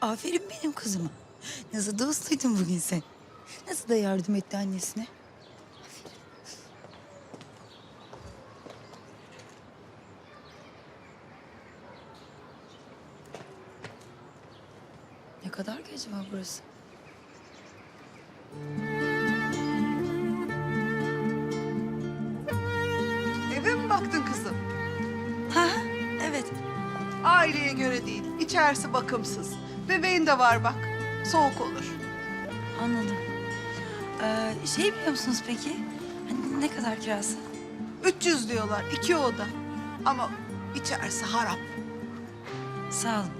Aferin benim kızıma. Nasıl da usluydun bugün sen. Nasıl da yardım etti annesine. Ne kadar ki acaba burası? Eve mi baktın kızım? Ha, evet. Aileye göre değil. İçerisi bakımsız. Bebeğin de var bak. Soğuk olur. Anladım. Ee, şey biliyor musunuz peki? Hani ne kadar kirası? 300 diyorlar. iki oda. Ama içerisi harap. Sağ olun.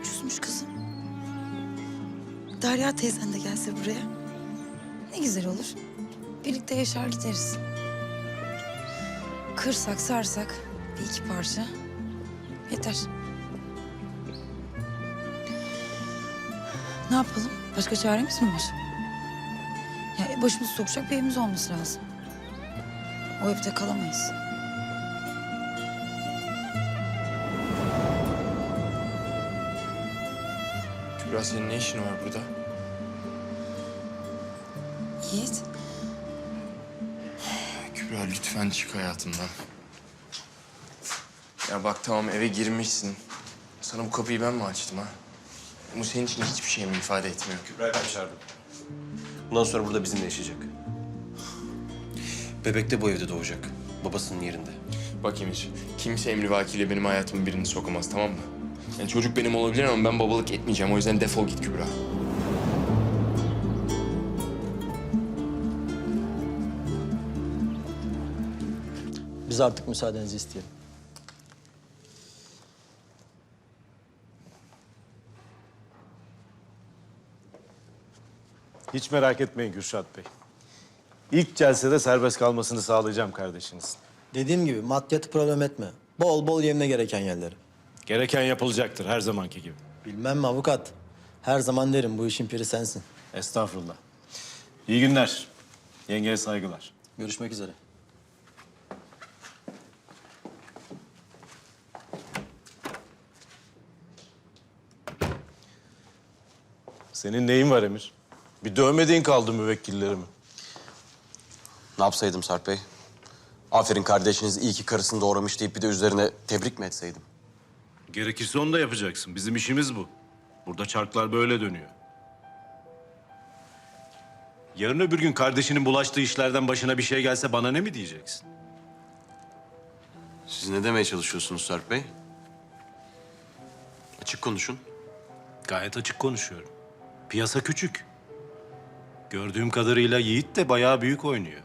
Ucuzmuş kızım. Derya teyzen de gelse buraya. Ne güzel olur. Birlikte yaşar gideriz. Kırsak sarsak bir iki parça yeter. Ne yapalım? Başka çaremiz mi var? Ya başımızı sokacak bir evimiz olması lazım. O evde kalamayız. Kübra senin ne işin var burada? Yiğit. Kübra lütfen çık hayatımdan. Ya bak tamam eve girmişsin. Sana bu kapıyı ben mi açtım ha? Bu senin için hiçbir şey mi ifade etmiyor? Kübra'yı ben çağırdım. Bundan sonra burada bizimle yaşayacak. Bebek de bu evde doğacak. Babasının yerinde. Bak Emir, kimse emrivakiyle benim hayatımın birini sokamaz tamam mı? Yani çocuk benim olabilir ama ben babalık etmeyeceğim. O yüzden defol git Kübra. Biz artık müsaadenizi isteyelim. Hiç merak etmeyin Gürşat Bey. İlk celsede serbest kalmasını sağlayacağım kardeşiniz. Dediğim gibi maddiyatı problem etme. Bol bol yemine gereken yerleri. Gereken yapılacaktır her zamanki gibi. Bilmem mi avukat? Her zaman derim bu işin piri sensin. Estağfurullah. İyi günler. Yengeye saygılar. Görüşmek üzere. Senin neyin var Emir? Bir dövmediğin kaldı müvekkillerimi. Ne yapsaydım Sarp Bey? Aferin kardeşiniz iyi ki karısını doğramış deyip bir de üzerine tebrik mi etseydim? Gerekirse onu da yapacaksın. Bizim işimiz bu. Burada çarklar böyle dönüyor. Yarın öbür gün kardeşinin bulaştığı işlerden başına bir şey gelse bana ne mi diyeceksin? Siz ne demeye çalışıyorsunuz Sarp Bey? Açık konuşun. Gayet açık konuşuyorum. Piyasa küçük. Gördüğüm kadarıyla Yiğit de bayağı büyük oynuyor.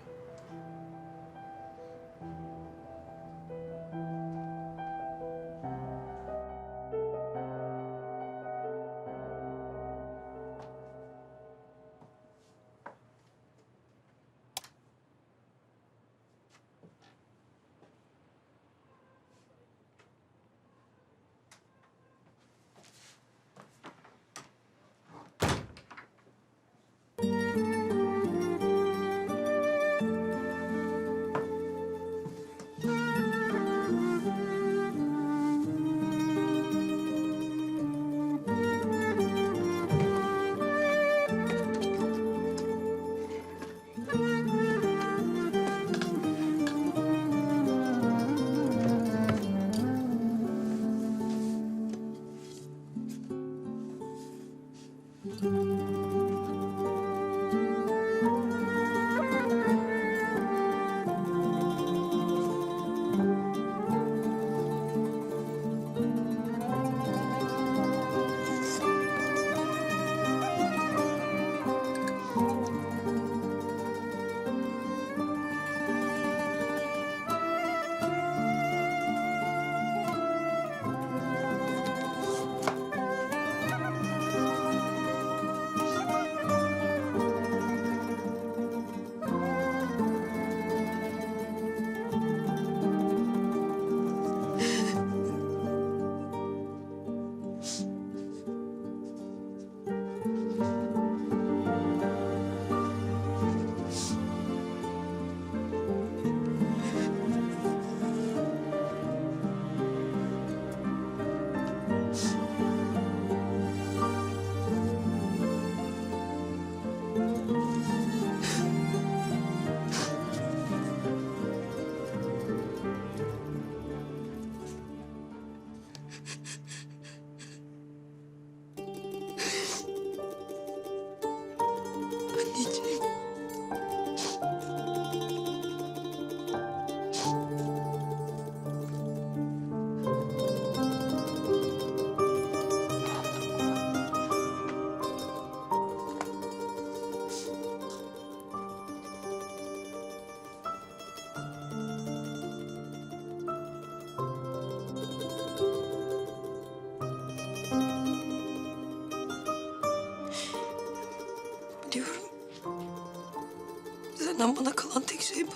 Senden bana kalan tek şey bu.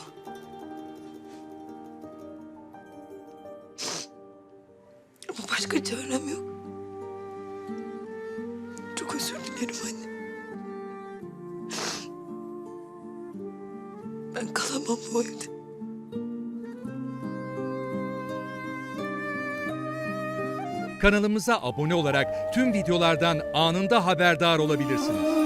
Ama başka çarem yok. Çok özür dilerim anne. Ben kalamam bu evde. Kanalımıza abone olarak tüm videolardan anında haberdar olabilirsiniz.